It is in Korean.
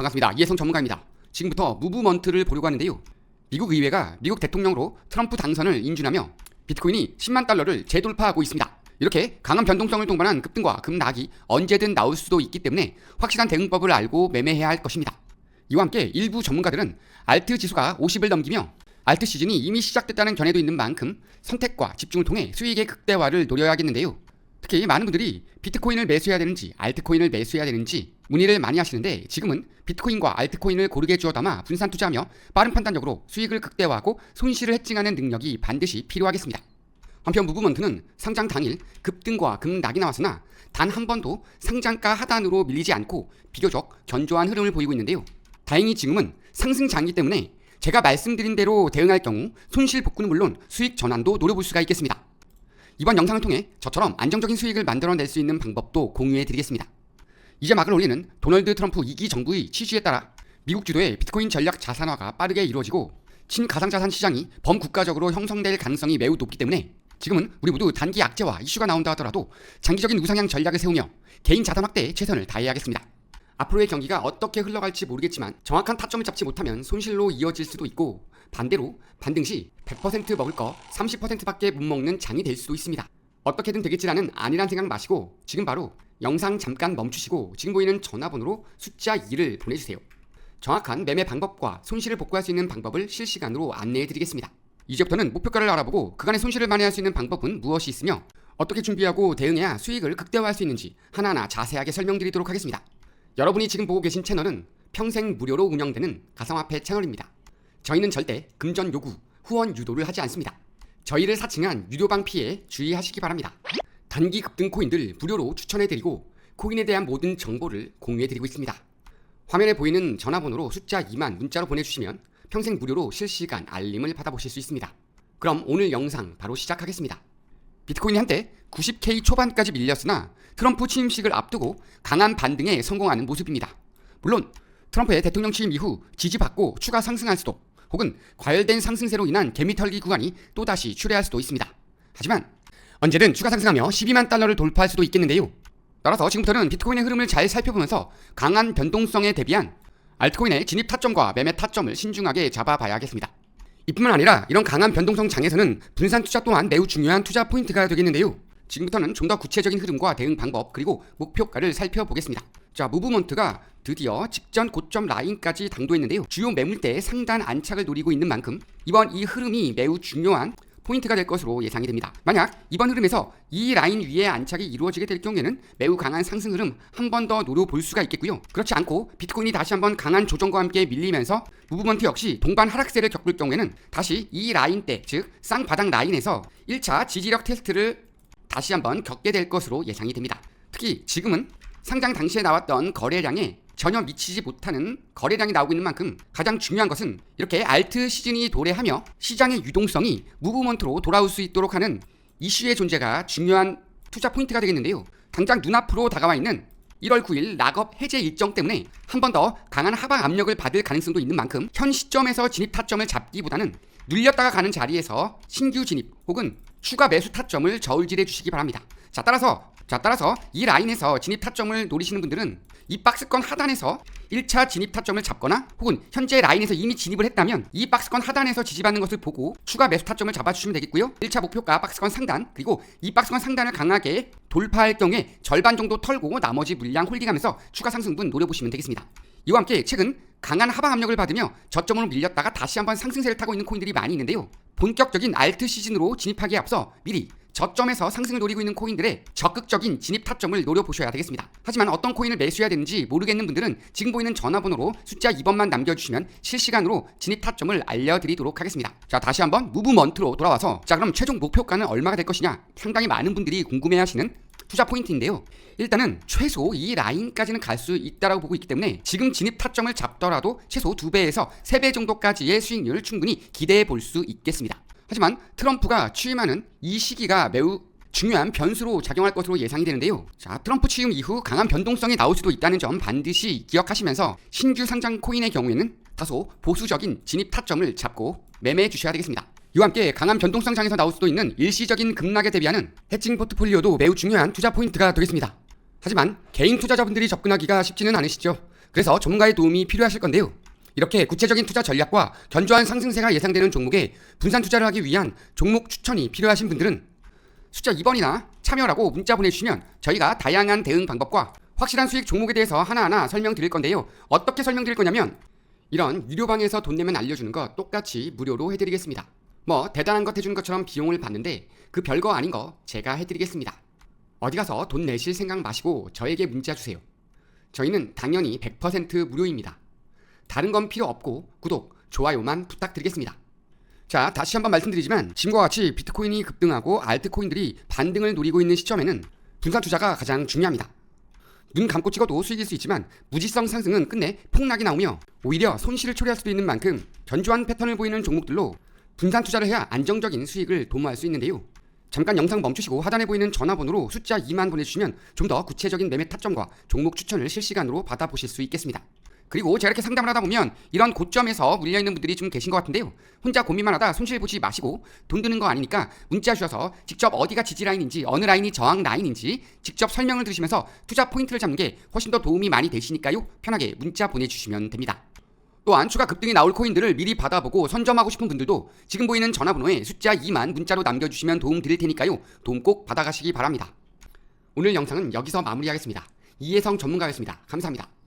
반갑습니다. 이해성 전문가입니다. 지금부터 무브먼트를 보려고 하는데요. 미국 의회가 미국 대통령으로 트럼프 당선을 인준하며 비트코인이 10만 달러를 재돌파하고 있습니다. 이렇게 강한 변동성을 동반한 급등과 급락이 언제든 나올 수도 있기 때문에 확실한 대응법을 알고 매매해야 할 것입니다. 이와 함께 일부 전문가들은 알트 지수가 50을 넘기며 알트 시즌이 이미 시작됐다는 견해도 있는 만큼 선택과 집중을 통해 수익의 극대화를 노려야겠는데요. 특히 많은 분들이 비트코인을 매수해야 되는지 알트코인을 매수해야 되는지 문의를 많이 하시는데 지금은 비트코인과 알트코인을 고르게 주어 담아 분산 투자하며 빠른 판단력으로 수익을 극대화하고 손실을 해칭하는 능력이 반드시 필요하겠습니다. 한편 무브먼트는 상장 당일 급등과 급락이 나왔으나 단 한 번도 상장가 하단으로 밀리지 않고 비교적 견조한 흐름을 보이고 있는데요. 다행히 지금은 상승장이기 때문에 제가 말씀드린 대로 대응할 경우 손실 복구는 물론 수익 전환도 노려볼 수가 있겠습니다. 이번 영상을 통해 저처럼 안정적인 수익을 만들어낼 수 있는 방법도 공유해 드리겠습니다. 이제 막을 올리는 도널드 트럼프 2기 정부의 취지에 따라 미국 주도의 비트코인 전략 자산화가 빠르게 이루어지고 친가상자산 시장이 범국가적으로 형성될 가능성이 매우 높기 때문에 지금은 우리 모두 단기 악재와 이슈가 나온다 하더라도 장기적인 우상향 전략을 세우며 개인 자산 확대에 최선을 다해야겠습니다. 앞으로의 경기가 어떻게 흘러갈지 모르겠지만 정확한 타점을 잡지 못하면 손실로 이어질 수도 있고 반대로 반등 시 100% 먹을 거 30%밖에 못 먹는 장이 될 수도 있습니다. 어떻게든 되겠지라는 아니란 생각 마시고 지금 바로 영상 잠깐 멈추시고 지금 보이는 전화번호로 숫자 2를 보내주세요. 정확한 매매 방법과 손실을 복구할 수 있는 방법을 실시간으로 안내해 드리겠습니다. 이제부터는 목표가를 알아보고 그간의 손실을 만회할 수 있는 방법은 무엇이 있으며 어떻게 준비하고 대응해야 수익을 극대화할 수 있는지 하나하나 자세하게 설명드리도록 하겠습니다. 여러분이 지금 보고 계신 채널은 평생 무료로 운영되는 가상화폐 채널입니다. 저희는 절대 금전 요구, 후원 유도를 하지 않습니다. 저희를 사칭한 유료방 피해 주의하시기 바랍니다. 단기 급등 코인들 무료로 추천해드리고 코인에 대한 모든 정보를 공유해드리고 있습니다. 화면에 보이는 전화번호로 숫자 2만 문자로 보내주시면 평생 무료로 실시간 알림을 받아보실 수 있습니다. 그럼 오늘 영상 바로 시작하겠습니다. 비트코인이 한때 90K 초반까지 밀렸으나 트럼프 취임식을 앞두고 강한 반등에 성공하는 모습입니다. 물론 트럼프의 대통령 취임 이후 지지받고 추가 상승할 수도 혹은 과열된 상승세로 인한 개미털기 구간이 또다시 출해할 수도 있습니다. 하지만 언제든 추가 상승하며 12만 달러를 돌파할 수도 있겠는데요. 따라서 지금부터는 비트코인의 흐름을 잘 살펴보면서 강한 변동성에 대비한 알트코인의 진입 타점과 매매 타점을 신중하게 잡아봐야겠습니다. 이뿐만 아니라 이런 강한 변동성 장에서는 분산 투자 또한 매우 중요한 투자 포인트가 되겠는데요. 지금부터는 좀 더 구체적인 흐름과 대응 방법 그리고 목표가를 살펴보겠습니다. 자, 무브먼트가 드디어 직전 고점 라인까지 당도했는데요. 주요 매물대의 상단 안착을 노리고 있는 만큼 이번 이 흐름이 매우 중요한 포인트가 될 것으로 예상이 됩니다. 만약 이번 흐름에서 이 라인 위에 안착이 이루어지게 될 경우에는 매우 강한 상승 흐름 한 번 더 노려볼 수가 있겠고요. 그렇지 않고 비트코인이 다시 한번 강한 조정과 함께 밀리면서 무브먼트 역시 동반 하락세를 겪을 경우에는 다시 이 라인대 즉 쌍바닥 라인에서 1차 지지력 테스트를 다시 한번 겪게 될 것으로 예상이 됩니다. 특히 지금은 상장 당시에 나왔던 거래량에 전혀 미치지 못하는 거래량이 나오고 있는 만큼 가장 중요한 것은 이렇게 알트 시즌이 도래하며 시장의 유동성이 무브먼트로 돌아올 수 있도록 하는 이슈의 존재가 중요한 투자 포인트가 되겠는데요. 당장 눈앞으로 다가와 있는 1월 9일 락업 해제 일정 때문에 한 번 더 강한 하방 압력을 받을 가능성도 있는 만큼 현 시점에서 진입 타점을 잡기보다는 눌렸다가 가는 자리에서 신규 진입 혹은 추가 매수 타점을 저울질해 주시기 바랍니다. 자 따라서 자 따라서 이 라인에서 진입 타점을 노리시는 분들은 이 박스권 하단에서 1차 진입 타점을 잡거나 혹은 현재 라인에서 이미 진입을 했다면 이 박스권 하단에서 지지받는 것을 보고 추가 매수 타점을 잡아주시면 되겠고요. 1차 목표가 박스권 상단 그리고 이 박스권 상단을 강하게 돌파할 경우에 절반 정도 털고 나머지 물량 홀딩하면서 추가 상승분 노려보시면 되겠습니다. 이와 함께 최근 강한 하방 압력을 받으며 저점으로 밀렸다가 다시 한번 상승세를 타고 있는 코인들이 많이 있는데요. 본격적인 알트 시즌으로 진입하기에 앞서 미리 저점에서 상승을 노리고 있는 코인들의 적극적인 진입 타점을 노려보셔야 되겠습니다. 하지만 어떤 코인을 매수해야 되는지 모르겠는 분들은 지금 보이는 전화번호로 숫자 2번만 남겨주시면 실시간으로 진입 타점을 알려드리도록 하겠습니다. 자 다시 한번 무브먼트로 돌아와서 자 그럼 최종 목표가는 얼마가 될 것이냐 상당히 많은 분들이 궁금해하시는 투자 포인트인데요. 일단은 최소 이 라인까지는 갈 수 있다라고 보고 있기 때문에 지금 진입 타점을 잡더라도 최소 2배에서 3배 정도까지의 수익률을 충분히 기대해 볼 수 있겠습니다. 하지만 트럼프가 취임하는 이 시기가 매우 중요한 변수로 작용할 것으로 예상이 되는데요. 자, 트럼프 취임 이후 강한 변동성이 나올 수도 있다는 점 반드시 기억하시면서 신규 상장 코인의 경우에는 다소 보수적인 진입 타점을 잡고 매매해 주셔야 되겠습니다. 이와 함께 강한 변동성 장에서 나올 수도 있는 일시적인 급락에 대비하는 해칭 포트폴리오도 매우 중요한 투자 포인트가 되겠습니다. 하지만 개인 투자자분들이 접근하기가 쉽지는 않으시죠. 그래서 전문가의 도움이 필요하실 건데요. 이렇게 구체적인 투자 전략과 견조한 상승세가 예상되는 종목에 분산 투자를 하기 위한 종목 추천이 필요하신 분들은 숫자 2번이나 참여라고 문자 보내주시면 저희가 다양한 대응 방법과 확실한 수익 종목에 대해서 하나하나 설명드릴 건데요. 어떻게 설명드릴 거냐면 이런 유료방에서 돈 내면 알려주는 거 똑같이 무료로 해드리겠습니다. 뭐 대단한 것 해주는 것처럼 비용을 받는데 그 별거 아닌 거 제가 해드리겠습니다. 어디 가서 돈 내실 생각 마시고 저에게 문자 주세요. 저희는 당연히 100% 무료입니다. 다른 건 필요 없고 구독, 좋아요만 부탁드리겠습니다. 자, 다시 한번 말씀드리지만 지금과 같이 비트코인이 급등하고 알트코인들이 반등을 노리고 있는 시점에는 분산 투자가 가장 중요합니다. 눈 감고 찍어도 수익일 수 있지만 무지성 상승은 끝내 폭락이 나오며 오히려 손실을 초래할 수도 있는 만큼 견조한 패턴을 보이는 종목들로 분산 투자를 해야 안정적인 수익을 도모할 수 있는데요. 잠깐 영상 멈추시고 하단에 보이는 전화번호로 숫자 2만 보내주시면 좀 더 구체적인 매매 타점과 종목 추천을 실시간으로 받아보실 수 있겠습니다. 그리고 제가 이렇게 상담을 하다 보면 이런 고점에서 물려있는 분들이 좀 계신 것 같은데요. 혼자 고민만 하다 손실 보지 마시고 돈 드는 거 아니니까 문자 주셔서 직접 어디가 지지 라인인지 어느 라인이 저항 라인인지 직접 설명을 들으시면서 투자 포인트를 잡는 게 훨씬 더 도움이 많이 되시니까요. 편하게 문자 보내주시면 됩니다. 또한 추가 급등이 나올 코인들을 미리 받아보고 선점하고 싶은 분들도 지금 보이는 전화번호에 숫자 2만 문자로 남겨주시면 도움 드릴 테니까요. 도움 꼭 받아가시기 바랍니다. 오늘 영상은 여기서 마무리하겠습니다. 이혜성 전문가였습니다. 감사합니다.